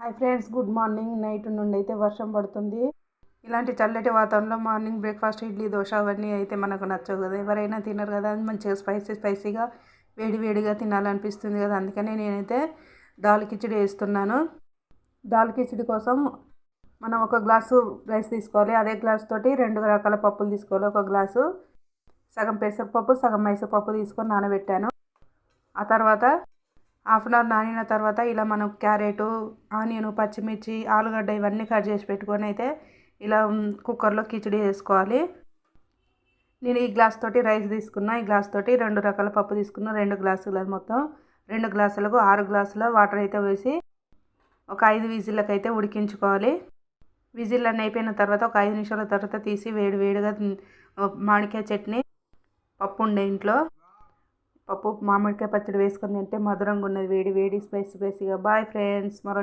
Hi friends good morning. Night నుండి అయితే వర్షం పడుతుంది. ఇలాంటి చల్లటి వాతావరణంలో మార్నింగ్ బ్రేక్ఫాస్ట్ ఇడ్లీ దోశ అవన్నీ అయితే మనకు నచ్చవు కదా. ఎవరైనా తినరు కదా. మంచిగా స్పైసీ స్పైసీగా వేడి వేడిగా తినాలనిపిస్తుంది కదా. అందుకనే నేనైతే దాల్ కిచిడి వేస్తున్నాను. దాల్ కిచిడి కోసం మనం ఒక గ్లాసు రైస్ తీసుకోవాలి. అదే గ్లాస్ తోటి రెండు రకాల పప్పులు తీసుకోవాలి. ఒక గ్లాసు సగం పెసరపప్పు సగం మైసూర్పప్పు తీసుకొని నానబెట్టాను. ఆ తర్వాత హాఫ్ అన్ అవర్ నానిన తర్వాత ఇలా మనం క్యారెటు ఆనియన్ పచ్చిమిర్చి ఆలుగడ్డ ఇవన్నీ కట్ చేసి పెట్టుకొని అయితే ఇలా కుక్కర్లో కిచిడి వేసుకోవాలి నేను ఈ గ్లాస్ తోటి రైస్ తీసుకున్నా. ఈ గ్లాస్ తోటి రెండు రకాల పప్పు తీసుకున్నా. రెండు గ్లాసులు మొత్తం. రెండు గ్లాసులకు ఆరు గ్లాసుల వాటర్ అయితే వేసి ఒక ఐదు విజిల్లకి అయితే ఉడికించుకోవాలి. విజిల్ అన్నీ అయిపోయిన తర్వాత ఒక ఐదు నిమిషాల తర్వాత తీసి వేడి వేడిగా మామిడికాయ చట్నీ పప్పు ఉండే ఇంట్లో. పప్పు మామిడికాయ పచ్చడి వేసుకొని తింటే మధురంగా ఉన్నది. వేడి వేడి స్పైసీ స్పైసీగా బాయ్ ఫ్రెండ్స్ మరో